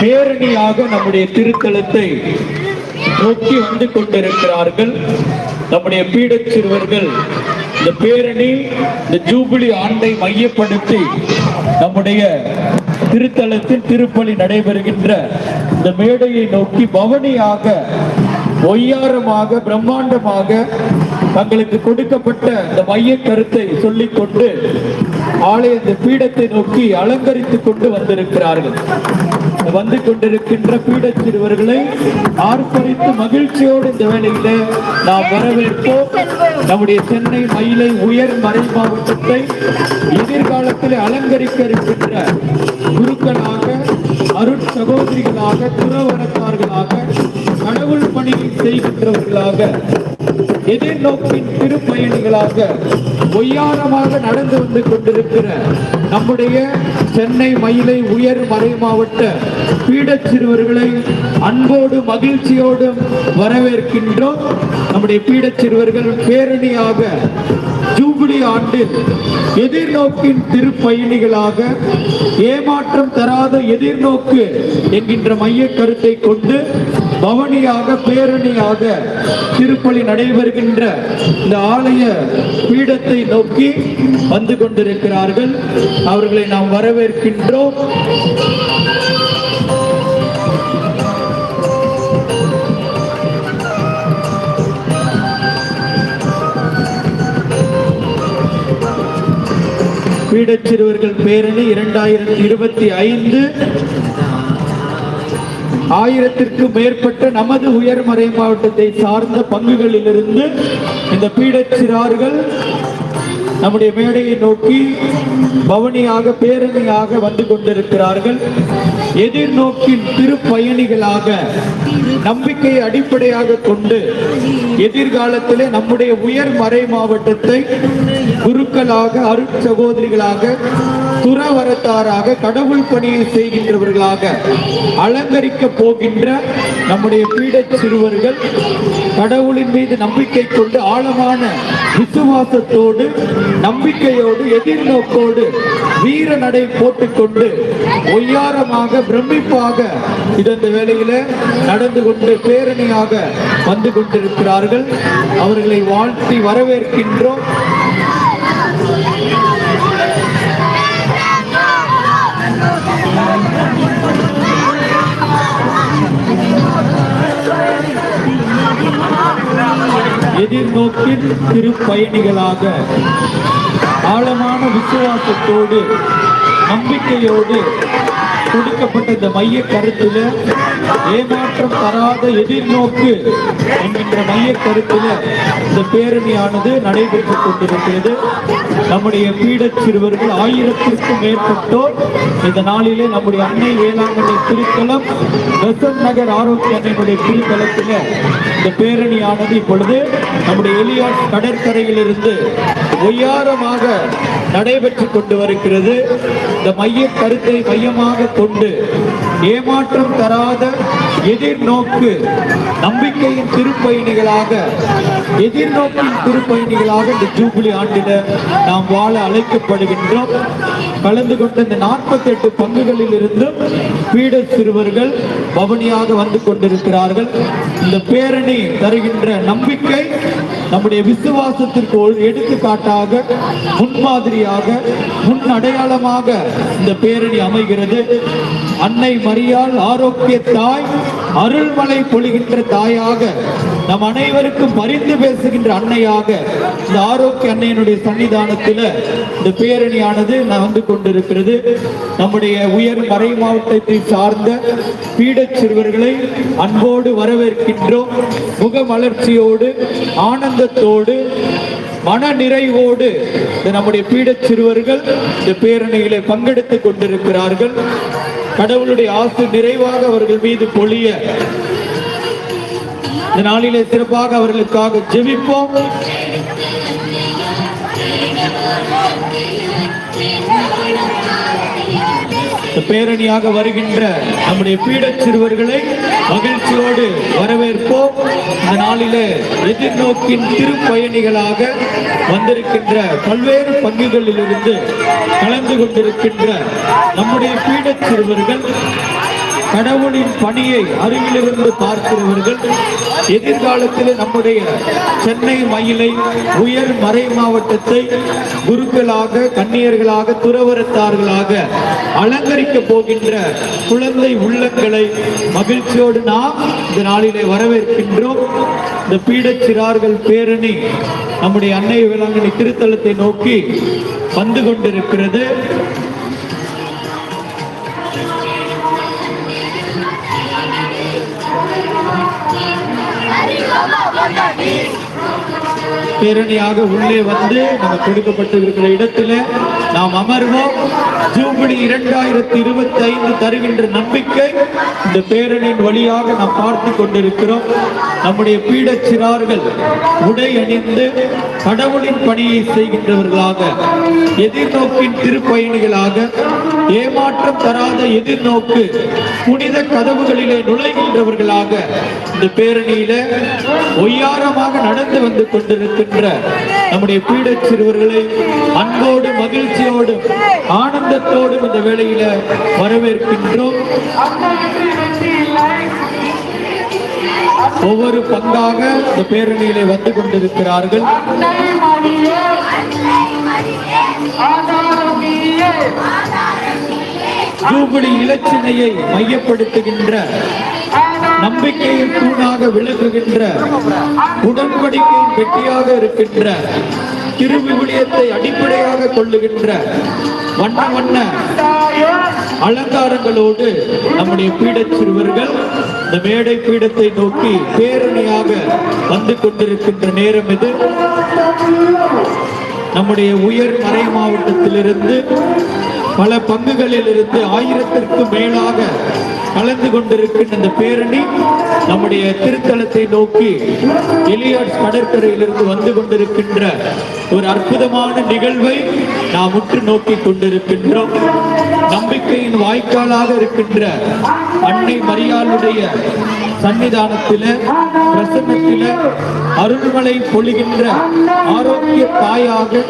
பேரணியாக நம்முடைய திருத்தலத்தை நோக்கி வந்து கொண்டிருக்கிறார்கள். நம்முடைய பீடச் சிறுவர்கள் இந்த பேரணி இந்த ஜூபிலி ஆண்டை மையப்படுத்தி நம்முடைய திருத்தலத்தில் திருப்பலி நடைபெறுகின்ற இந்த மேடையை நோக்கி பவனியாக ஒய்யாரமாக பிரம்மாண்டமாக தங்களுக்கு கொடுக்கப்பட்ட இந்த மைய கருத்தை சொல்லிக்கொண்டு ஆலயத்து பீடத்தை நோக்கி அலங்கரித்துக் கொண்டு வந்திருக்கிறார்கள். வந்து கொண்டிருக்கின்ற பீட சிறுவர்களை ஆர்ப்பரித்து மகிழ்ச்சியோடு இந்த வேலையில நாம் வரவேற்போம். நம்முடைய சென்னை மயிலை உயர் மறை மாவட்டத்தை எதிர்காலத்தில் அலங்கரிக்க இருக்கின்ற குருக்களாக அருட் சகோதரிகளாக துறவரத்தார்களாக கடவுள் பணியை செய்கின்றவர்களாக எதிர்நோக்கின் திருப்பயணிகளாக ஒய்யாரமாக நடந்து வந்து கொண்டிருக்கிற நம்முடைய சென்னை மயிலை உயர் மறை மாவட்ட பீடச் சிறுவர்களை அன்போடு மகிழ்ச்சியோடு வரவேற்கின்றோம். நம்முடைய பீடச் சிறுவர்கள் பேரணியாக ஜூபிலி ஆண்டில் எதிர்நோக்கின் திருப்பயணிகளாக ஏமாற்றம் தராத எதிர்நோக்கு என்கின்ற மைய கருத்தை கொண்டு பவனியாக பேரணியாக திருப்பலி நடைபெறுகின்ற இந்த ஆலய பீடத்தை நோக்கி வந்து கொண்டிருக்கிறார்கள். அவர்களை நாம் வரவேற்கின்றோம். பீடச்சிறுவர்கள் பேரணி இரண்டாயிரத்தி இருபத்தி ஐந்து. ஆயிரத்திற்கும் மேற்பட்ட நமது உயர்மறை மாவட்டத்தை சார்ந்த பங்குகளிலிருந்து இந்த பீடச்சிறார்கள் நம்முடைய மேடையை நோக்கி பவனியாக பேரணியாக வந்து கொண்டிருக்கிறார்கள். எதிர்நோக்கின் திருப்பயணிகளாக நம்பிக்கையை அடிப்படையாக கொண்டு எதிர்காலத்திலே நம்முடைய உயர் மறை மாவட்டத்தை குருக்களாக அருட்சகோதரிகளாக துறவரத்தாராக கடவுள் பணியை செய்கின்றவர்களாக அலங்கரிக்க போகின்ற நம்முடைய பீட சிறுவர்கள் கடவுளின் மீது நம்பிக்கை கொண்டு ஆழமான விசுவாசத்தோடு நம்பிக்கையோடு எதிர்நோக்கோடு வீர நடை போட்டுக்கொண்டு ஒய்யாரமாக பிரமிப்பாக இந்த வேளையில நடந்து கொண்டு பேரணியாக வந்து கொண்டிருக்கிறார்கள். அவர்களை வாழ்த்தி வரவேற்கின்றோம். எதிர்நோக்கின் திருப்பயணிகளாக ஆழமான விசுவாசத்தோடு நம்பிக்கையோடு கொடுக்கப்பட்ட இந்த மைய கருத்துல ஏமாற்றம் தராத எதிர்நோக்கு என்கின்ற மைய கருத்தில் இந்த பேரணியானது நடைபெற்றுக் கொண்டிருக்கிறது. நம்முடைய பீடச் சிறுவர்கள் ஆயிரத்திற்கும் மேற்பட்டோர் இந்த நாளிலே நம்முடைய அன்னை வேளாங்கண்ணி திருத்தலம் பெசன் நகர் ஆரோக்கிய அன்னையுடைய திருத்தலத்தில் இந்த பேரணியானது இப்பொழுது நம்முடைய எலியாட் கடற்கரையிலிருந்து ஒய்யாரமாக நடைபெற்றுக் கொண்டு வருகிறது. இந்த மைய கருத்தை மையமாக கொண்டு ஏமாற்றம் தராத எதிர்நோக்கு நம்பிக்கையின் திருப்பயணிகளாக எதிர்நோக்கின் திருப்பயணிகளாக இந்த ஜூபிலி ஆண்டில நாம் வாழ அழைக்கப்படுகின்றோம். கலந்து கொண்ட இந்த நாற்பத்தி எட்டு பங்குகளில் இருந்தும் பீட சிறுவர்கள் பவனியாக வந்து கொண்டிருக்கிறார்கள். இந்த பேரணி தருகின்ற நம்பிக்கை நம்முடைய விசுவாசத்திற்கு ஒரு எடுத்துக்காட்டாக முன்மாதிரியாக முன் அடையாளமாக இந்த பேரணி அமைகிறது. அன்னை மரியால் ஆரோக்கிய தாய் அருள்மலை பொழிகின்ற தாயாக நம் அனைவருக்கும் பரிந்து பேசுகின்ற அன்னையாக இந்த ஆரோக்கிய அன்னையினுடைய சன்னிதானத்தில் இந்த பேரணியானது நடந்து கொண்டிருக்கிறது. நம்முடைய உயர் மறை மாவட்டத்தை சார்ந்த பீடச் சிறுவர்களை அன்போடு வரவேற்கின்றோம். முக மலர்ச்சியோடு ஆனந்தத்தோடு மன நிறைவோடு நம்முடைய பீடச் சிறுவர்கள் இந்த பேரணிகளை பங்கெடுத்துக் கொண்டிருக்கிறார்கள். கடவுளுடைய ஆசை நிறைவாக அவர்கள் மீது பொழிய இந்த நாளிலே சிறப்பாக அவர்களுக்காக ஜெபிப்போம். பேரணியாக வருகின்ற நம்முடைய பீடச் சிறுவர்களை மகிழ்ச்சியோடு வரவேற்போம். இந்த நாளிலே எதிர்நோக்கின் திருப்பயணிகளாக வந்திருக்கின்ற பல்வேறு பங்குகளிலிருந்து கலந்து கொண்டிருக்கின்ற நம்முடைய பீடச் சிறுவர்கள் கடவுளின் பணியை அருகிலிருந்து பார்க்கிறவர்கள் எதிர்காலத்தில் நம்முடைய சென்னை மயிலை உயர் மறை மாவட்டத்தை குருக்களாக கன்னியர்களாக துறவரத்தார்களாக அலங்கரிக்க போகின்ற குழந்தை உள்ளங்களை மகிழ்ச்சியோடு நாம் இந்த நாளிலே வரவேற்கின்றோம். இந்த பீடச்சிறார்கள் பேரணி நம்முடைய அன்னை வேளாங்கண்ணி திருத்தலத்தை நோக்கி வந்து கொண்டிருக்கிறது. பேரணியாக உள்ளே வந்து நம்ம கொடுக்கப்பட்டிருக்கிற இடத்துல நாம் அமர்வோம். ஜூபிலி இரண்டாயிரத்தி இருபத்தி ஐந்து தருகின்ற நம்பிக்கை இந்த பேரணியின் வழியாக நாம் பார்த்து கொண்டிருக்கிறோம். நம்முடைய பீடச் சிறார்கள் உடை அணிந்து கடவுளின் பணியை செய்கின்றவர்களாக எதிர்நோக்கின் திருப்பயணிகளாக ஏமாற்றம் தராத எதிர்நோக்கு புனித கதவுகளிலே நுழைகின்றவர்களாக இந்த பேரணியில ஒய்யாரமாக நடந்து வந்து கொண்டிருக்கின்ற நம்முடைய பீட சிறுவர்களை அன்போடு மகிழ்ச்சியோடும் ஆனந்தத்தோடும் இந்த வேளையில வரவேற்கின்றோம். ஒவ்வொரு பங்காக இந்த பேரணியிலே வந்து கொண்டிருக்கிறார்கள். ஜூபிலி இலச்சினையை மையப்படுத்துகின்ற நம்பிக்கையின் தூணாக விளங்குகின்ற உடன்படிக்கையின் வெற்றியாக இருக்கின்ற திருவிவிலியத்தை அடிப்படையாக கொள்ளுகின்ற வண்ண வண்ண அலங்காரங்களோடு நம்முடைய பீடச் சிறுவர்கள் இந்த மேடை பீடத்தை நோக்கி பேரணியாக வந்து கொண்டிருக்கின்ற நேரம் இது. நம்முடைய உயர் மறை மாவட்டத்திலிருந்து பல பங்குகளில் இருந்து ஆயிரத்திற்கும் மேலாக கலந்து கொண்டிருக்கின்ற இந்த பேரணி நம்முடைய திருத்தலத்தை நோக்கி எலியாட்ஸ் கடற்கரையிலிருந்து வந்து கொண்டிருக்கின்ற ஒரு அற்புதமான நிகழ்வை நாம் உற்று நோக்கி கொண்டிருக்கின்றோம். நம்பிக்கையின் வாய்க்காலாக இருக்கின்ற அன்னை மரியாளுடைய சன்னிதானத்தில பிரசன்னத்தில அருள்மலை பொழிகின்ற ஆரோக்கிய தாயாக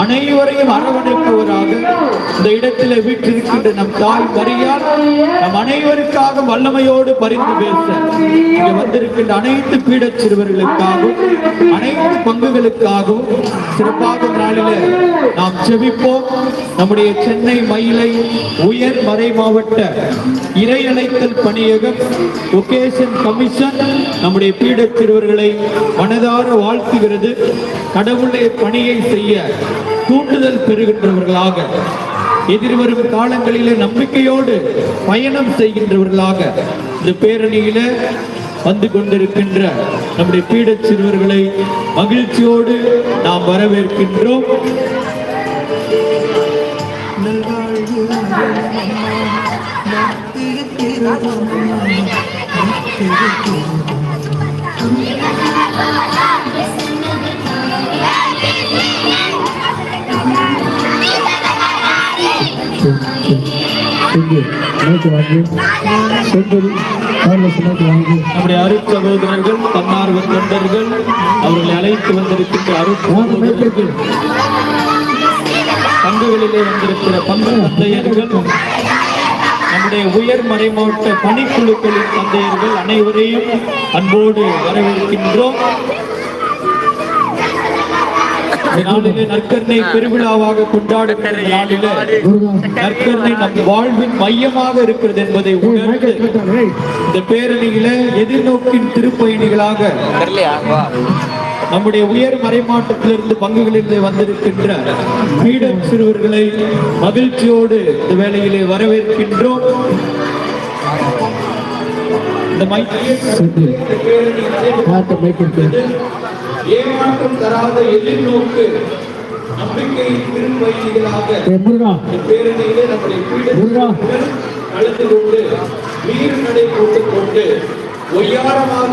அனைவரையும் அரவணைப்பவராக இந்த இடத்திலே வீற்றிருக்கின்ற நம் தாய் மரியாள் நம் அனைவருக்காக வல்லமையோடு பரிந்து பேச இங்கே வந்திருக்கின்ற அனைத்து பீடச் சிறுவர்களுக்காகவும் அனைத்து பங்குகளுக்காகவும் சிறப்பாக நாளில நாம் செவிப்போம் நம்முடைய சென்னை மயிலை உயர் மறை மாவட்ட இறையழைத்தல் பணியகம் எலெக்ஷன் கமிஷன் நம்முடைய பீட சிறுவர்களை மனதார வாழ்த்துகிறது. கடவுளை பணியை செய்ய தூண்டுதல் பெறுகின்றவர்களாக எதிர்வரும் காலங்களிலே நம்பிக்கையோடு பயணம் செய்கின்றவர்களாக இந்த பேரணியில வந்து கொண்டிருக்கின்ற நம்முடைய பீட சிறுவர்களை மகிழ்ச்சியோடு நாம் வரவேற்கின்றோம். நல்வாழ்வு நம்முடைய அருட்சகோதரர்கள் தன்னார்வ தொண்டர்கள் அவர்களை அழைத்து வந்திருக்கின்ற வாங்க அருட்சகோதரர்கள் பங்குகளிலே வந்திருக்கிற பங்கு தந்தையர்கள் நம்முடைய உயர் மறைமாவட்ட பணிக்குழுக்களின் தந்தையர்கள் அனைவரையும் அன்போடு வரவேற்கின்றோம். இந்த நாளிலே நற்கருணை பெருவிழாவாக கொண்டாடுகின்ற இந்த நாளிலே நற்கருணை நம் வாழ்வின் மையமாக இருக்கிறது என்பதை உணர்ந்து இந்த பேரணியில எதிர்நோக்கின் திருப்பயணிகளாக நம்முடைய உயர் மறைமாட்டத்திலிருந்து பங்குகளிலே வந்திருக்கின்ற மீடம் சிறுவர்களை மகிழ்ச்சியோடு இந்த வேளையிலே வரவேற்கின்றோம். ஏமாற்றம் தராத எதிர்நோக்கு நம்பிக்கையின் இந்த பேரணியிலே நம்முடைய கலந்து கொண்டு நீர் நடை போட்டுக் கொண்டு ஒய்யாரமாக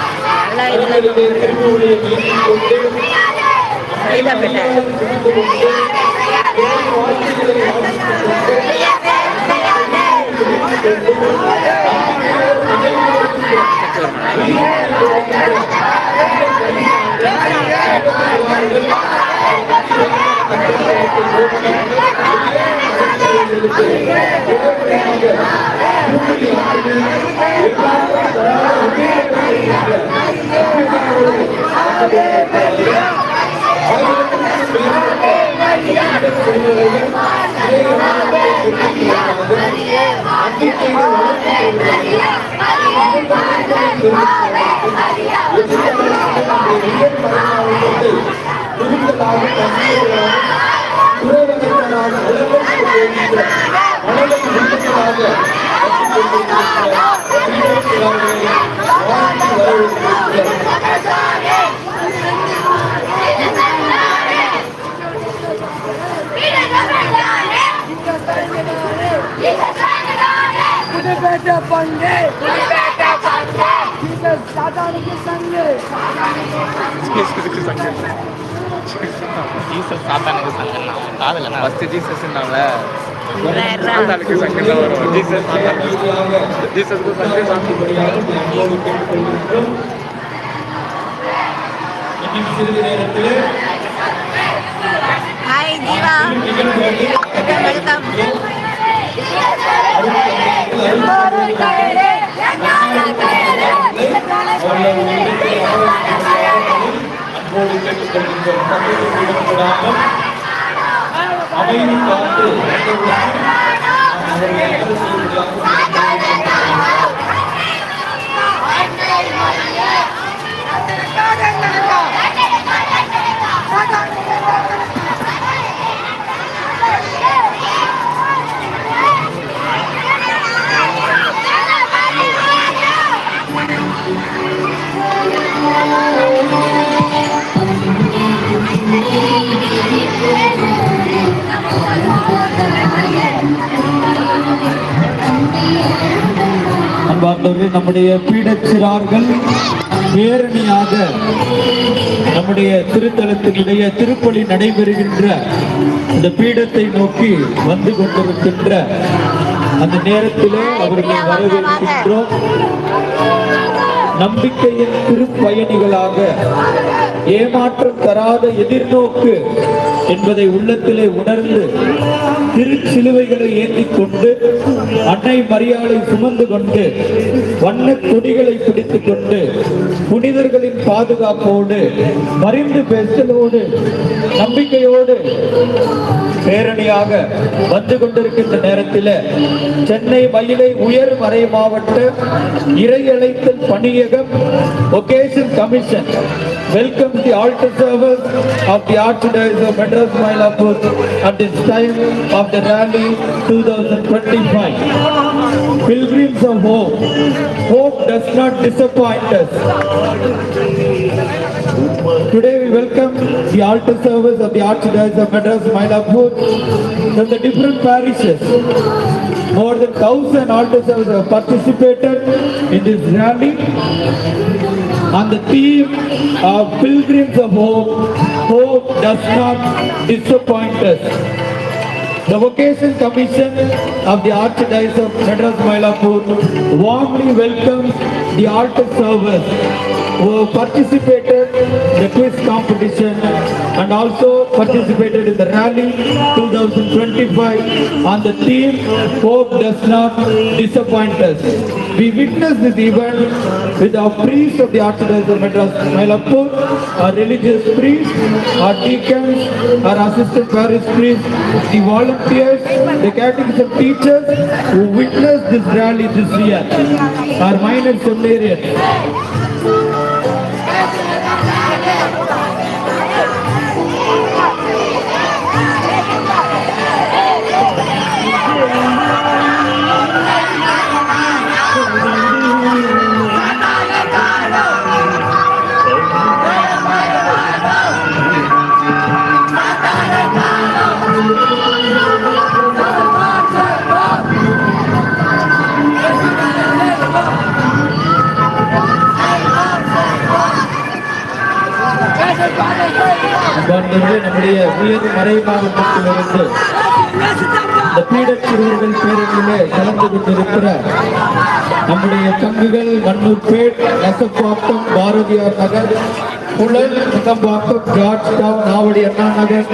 நல்லா திருமொழியை மீட்டிக் கொண்டு கொண்டு வாழ்க்கைகளை பங்கு ஜீசஸ் சாத்தானுக்கு சங்கு ஜீசஸ் சாத்தானுக்கு சங்கம்னா காதல ஃபர்ஸ்ட் ஜீசஸ் சாத்தானுக்கு சங்கம் தான் வரும். ஜீசஸ் சாத்தானுக்கு ஜீசஸ்க்கு சிறிது நேரத்தில் ஹாய் ஜீவா கேட்டுக்கொள்கின்றோம் பக்கத்தில் விடப்படாமல் அமைதி காத்து அவர்களை அரசியலாக அன்பார்ந்தவர்களே நம்முடைய பீடச்சிறார்கள் பேரணியாக நம்முடைய திருத்தலத்தினுடைய திருப்பலி நடைபெறுகின்ற இந்த பீடத்தை நோக்கி வந்து கொண்டிருக்கின்ற அந்த நேரத்திலே அவர்களை வரவேற்கின்றோம். நம்பிக்கையின் திருப்பயணிகளாக ஏமாற்றம் தராத எதிர்நோக்கு என்பதை உள்ளத்திலே உணர்ந்து திருச்சிலுவைகளை ஏந்திக் கொண்டு அன்னை மரியாதை சுமந்து கொண்டு வண்ண கொடிகளை பிடித்துக் கொண்டு புனிதர்களின் பாதுகாப்போடு மறிந்து பேசலோடு நம்பிக்கையோடு பேரணியாக வந்து கொண்டிருக்கின்ற நேரத்தில் சென்னை மயிலை உயர் மறை மாவட்ட இறையழைத்தல் பணியகம் vocation commission welcome the altar servers of the archdiocese of address Mylapore at this time of the rally 2025. Pilgrims of hope, hope does not disappoint us. Today we welcome the altar service of the Archdiocese of Madras Mylapur from the different parishes. More than 1000 altar servers have participated in this rally on the theme of Pilgrims of Hope hope does not disappoint us. The Vocation Commission of the Archdiocese of Madras Mylapore warmly welcomes the altar servers who participated in the quiz competition and also participated in the rally 2025 on the theme Hope Does Not Disappoint Us. We witness this event with our priests of the Archdiocese of Madras, Mylapore, our religious priests, our deacons, our assistant parish priests, the volunteers, the catechism teachers who witnessed this rally this year, our minor seminarians. வந்து நம்முடைய உயர் மறை மாவட்டத்திலிருந்து இந்த பீடச் சிறுவர்கள் பேரணியிலே கலந்து கொண்டிருக்கிற நம்முடைய தங்குகள் Mannurpet Nesapakkam Bharathiyar Nagar Puzhal Mugambakkam George Town Navadi Anna Nagar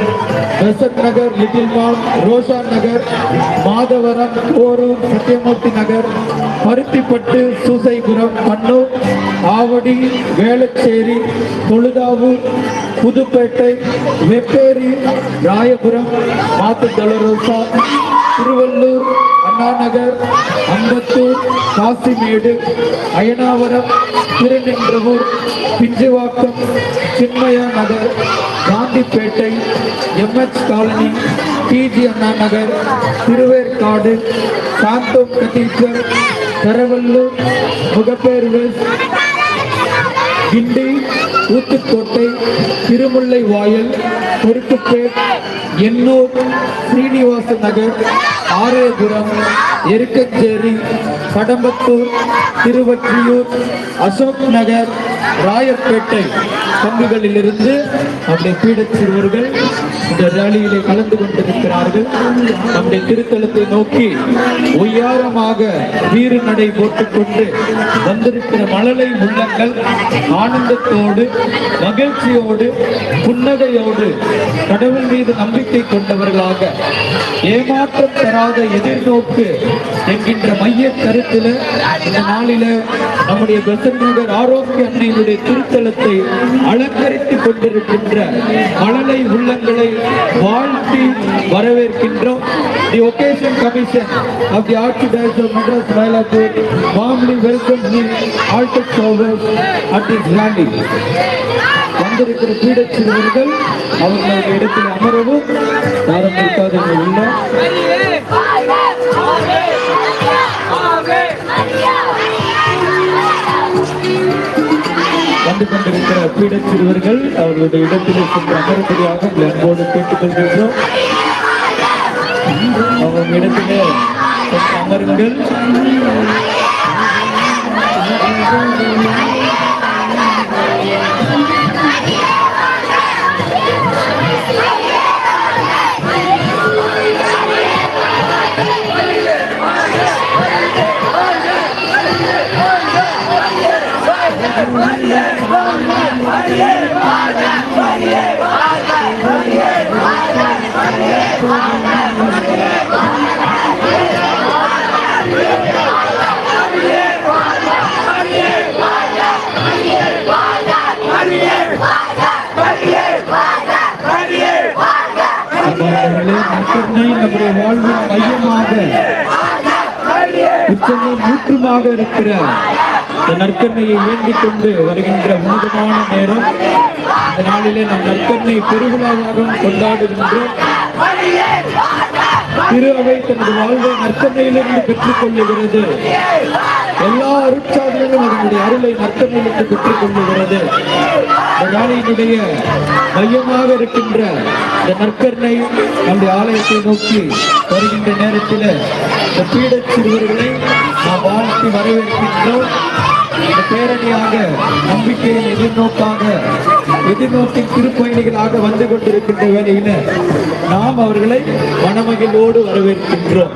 Besant Nagar little mall Rosha Nagar Madhavaram Porur Sathyamurthy Nagar Paruthipattu Susaipuram Mannur Avadi Velachery Thozhuthavur Pudupet Vepery Royapuram மாத்து தலரோசா திருவள்ளூர் அண்ணாநகர் அம்பத்தூர் காசிமேடு அயனாவரம் திருநின்றவூர் பிஞ்சுவாக்கம் சின்மயா நகர் காந்திப்பேட்டை எம்எச் காலனி பிஜி Anna Nagar Thiruverkadu Santhome cathedral Karavallur Mogappair west Guindy Uthukottai Thirumullaivoyal பொறுப்புப்பேட் Ennore Srinivasa நகர் ஆரேபுரம் எருக்கஞ்சேரி கடம்பத்தூர் திருவற்றியூர் அசோக் நகர் ராயப்பேட்டை பங்குகளிலிருந்து நம்முடைய பீட சிறுவர்கள் இந்த ரேலியிலே கலந்து கொண்டிருக்கிறார்கள். நம்முடைய திருத்தலத்தை நோக்கி உயாரமாக வீறு நடை போட்டுக்கொண்டு வந்திருக்கிற மழலை உள்ளங்கள் ஆனந்தத்தோடு மகிழ்ச்சியோடு புன்னகையோடு கடவுள் மீது நம்பிக்கை கொண்டவர்களாக ஏமாற்றம் தராத எதிர்நோக்கு என்கின்ற மைய கருத்தில் இந்த நாளில நம்முடைய பெசன் நகர் ஆரோக்கிய அன்னை அன்னையினுடைய திருத்தலத்தை அலங்கரித்துக் கொண்டிருக்கின்ற மழலை உள்ளங்களை வாழ்த்தி வரவேற்கின்றோம். The vocation commission of the archdiocese of Madras Mylapore warmly welcome the altar servers at is landing வந்திருக்கிற பீடச் சிறுவர்கள் அவர்களுடைய இடத்தில் அமரவும் தாரம் இருக்காதவங்க உள்ள வந்து பீட சிறுவர்கள் அவர்களுடைய இடத்திலே சென்று அமரும்படியாக அன்போடு கேட்டுக்கொள்கின்றோம் அவங்க இடத்திலே அமருங்கள் Yeah. நற்கருணை நம்முடைய வாழ்வின் மையமாக இருக்கிற இந்த நற்கருணையை வேண்டிக் கொண்டு வருகின்ற உன்னதமான நேரம். இந்த நாளிலே நம் நற்கருணை பெருவிழாவாகவும் கொண்டாடுகின்றோம். திரு அவை தனது வாழ்வை நற்கருணையிலிருந்து பெற்றுக் கொள்ளுகிறது எல்லா அருட்சாதனைகளும் அதனுடைய அருளை நற்கருணையிலிருந்து பெற்றுக் கொள்ளுகிறது இந்த நாளினுடைய மையமாக இருக்கின்ற இந்த நற்கருணை நம்முடைய ஆலயத்தை நோக்கி வருகின்ற நேரத்தில் இந்த பீடச் சிறுவர்களை நாம் வாழ்த்தி வரவேற்கின்றோம். இந்த பேரணியாக நம்பிக்கையின் எதிர்நோக்காக எதிர்நோக்கின் திருப்பயணிகளாக வந்து கொண்டிருக்கின்ற வேளையில நாம் அவர்களை மனமகிழ்வோடு வரவேற்கின்றோம்.